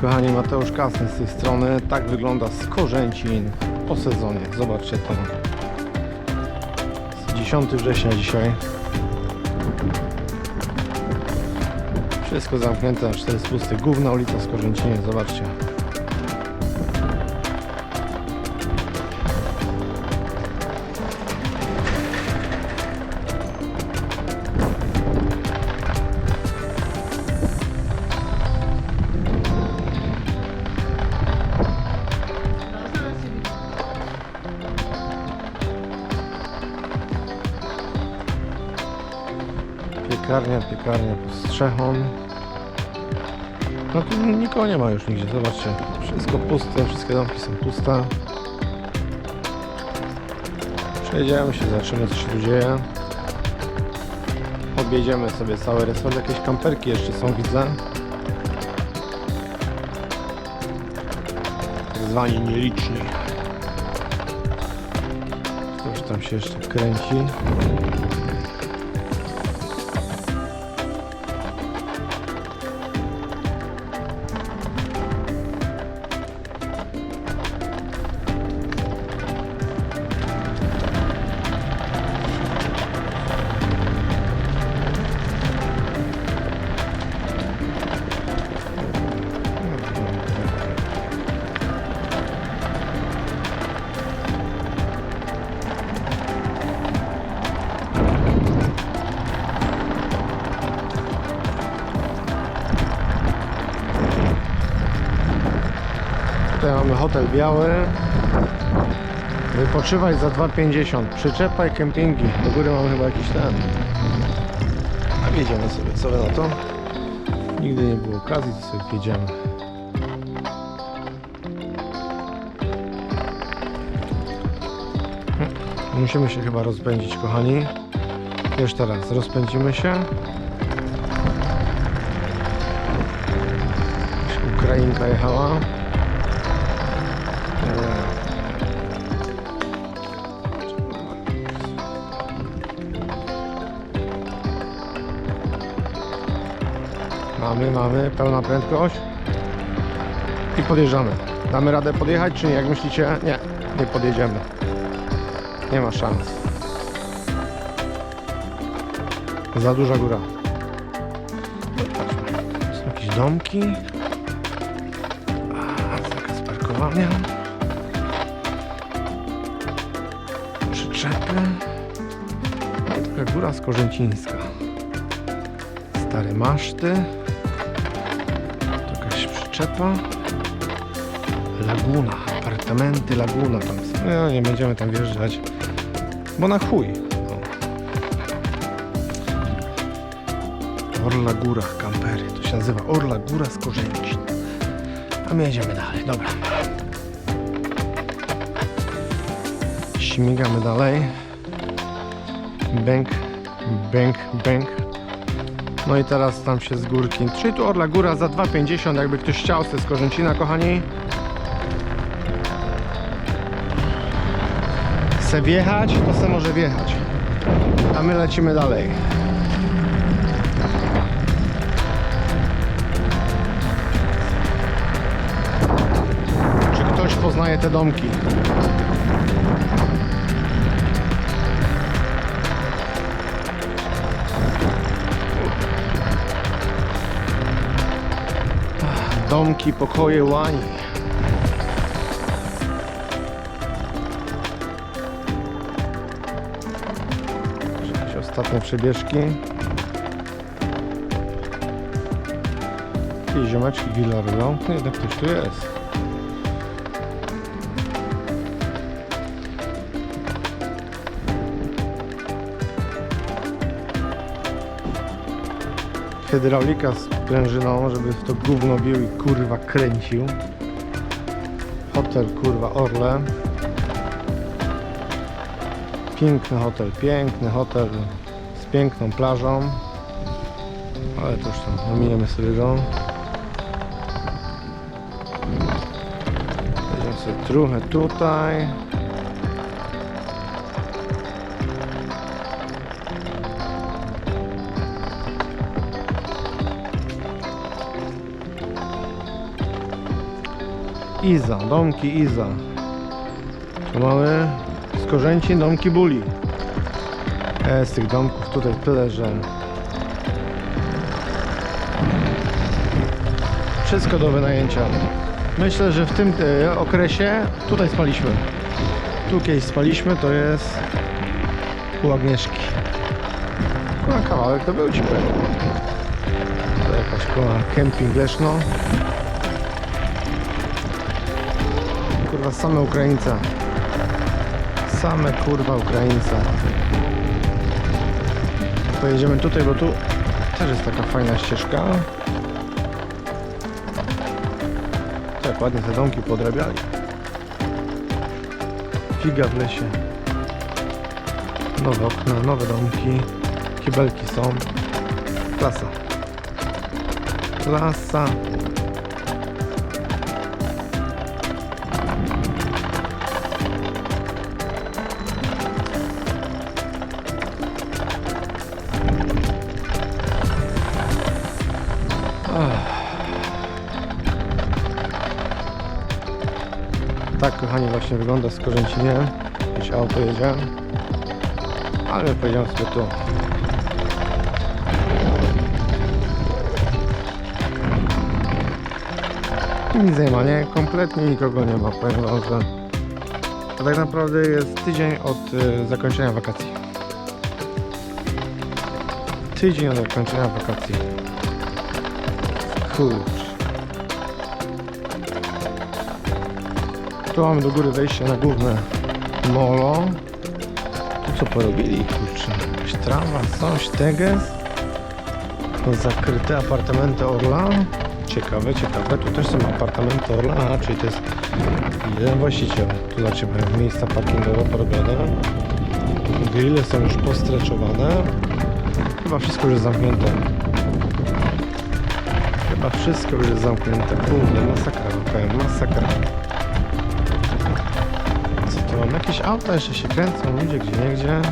kochani, Mateusz Kasny z tej strony. Tak wygląda Skorzęcin po sezonie. Zobaczcie to. Jest 10 września dzisiaj. Wszystko zamknięte, aż to jest pusty. Główna ulica w Skorzęcinie, zobaczcie. Piekarnia, piekarnia pod strzechą. No tu nikogo nie ma już nigdzie, zobaczcie. Wszystko puste, wszystkie domki są puste. Przejedziemy się, zobaczymy co się tu dzieje. Objedziemy sobie cały resort. Jakieś kamperki jeszcze są, widzę. Tak zwani nieliczni. Coś tam się jeszcze kręci. Hotel biały. Wypoczywaj za 2,50. Przyczepa i kempingi. Do góry mamy chyba jakiś ten. A wjedziemy sobie, co na to? Nigdy nie było okazji, to sobie wjedziemy. Hm, Musimy się chyba rozpędzić, kochani. Jeszcze raz, rozpędzimy się. Ukrainka jechała. Mamy, mamy, pełna prędkość. I podjeżdżamy. Damy radę podjechać, czy nie? Jak myślicie? Nie, nie podjedziemy. Nie ma szans. Za duża góra. Są jakieś domki. A, zakaz parkowania. Przyczepy. Taka góra skorzęcińska. Stare maszty. Przyczepa. Laguna. Apartamenty Laguna tam są. No, nie będziemy tam wjeżdżać. Bo na chuj. No. Orla Góra, kampery. To się nazywa Orla Góra z Korzęcin. A my jedziemy dalej. Dobra. Śmigamy dalej. Bęk, bęk, bęk. No i teraz tam się z górki. Czyli tu Orla Góra za 2,50 jakby ktoś chciał z Korzęcina, kochani. Chce wjechać, to se może wjechać. A my lecimy dalej. Czy ktoś poznaje te domki? Domki, pokoje, łani. Ostatnie przebieżki. Jakieś ziomeczki gilarują. No jednak ktoś tu jest. Hydraulika z prężyną, żeby w to gówno bił i kurwa kręcił. Hotel kurwa Orle. Piękny hotel, piękny hotel z piękną plażą. Ale to już tam ominiemy sobie go. Weźmiemy sobie trochę tutaj. Iza, domki Iza. Tu mamy skorzęci domki Buli. E, z tych domków tutaj tyle, że wszystko do wynajęcia. Myślę, że w tym e, okresie tutaj spaliśmy. Tu kiedyś spaliśmy, to jest u Agnieszki. Kawałek to był ci. To jakaś koła kemping Leszno. Kurwa same Ukraińce. Same kurwa Ukraińce. Pojedziemy tutaj, bo tu też jest taka fajna ścieżka. Tak, ładnie te domki podrabiali. Figa w lesie. Nowe okna, nowe domki. Kibelki są. Klasa. Klasa. Kochani, właśnie wygląda z Korzęcinie. Gdzieś auto jedzie. Ale my pojedziemy sobie tu. Nic nie ma, nie? Kompletnie nikogo nie ma, powiem wam, że to tak naprawdę jest tydzień od y, zakończenia wakacji. Tydzień od zakończenia wakacji. Kurczę. Tu mamy do góry wejście na główne molo. Tu co porobili, kurczę. Jakaś trawa, coś, teges. Zakryte apartamenty Orla. Ciekawe, ciekawe. Tu też są apartamenty Orla, a czyli to jest jeden właściciel. Tu Ciebie miejsca parkingowe porobione. Grille są już postreczowane. Chyba wszystko już jest zamknięte. Chyba wszystko już jest zamknięte. Kurde, masakra, masakra. To? Jakieś auta jeszcze się kręcą, ludzie gdzie nie gdzie.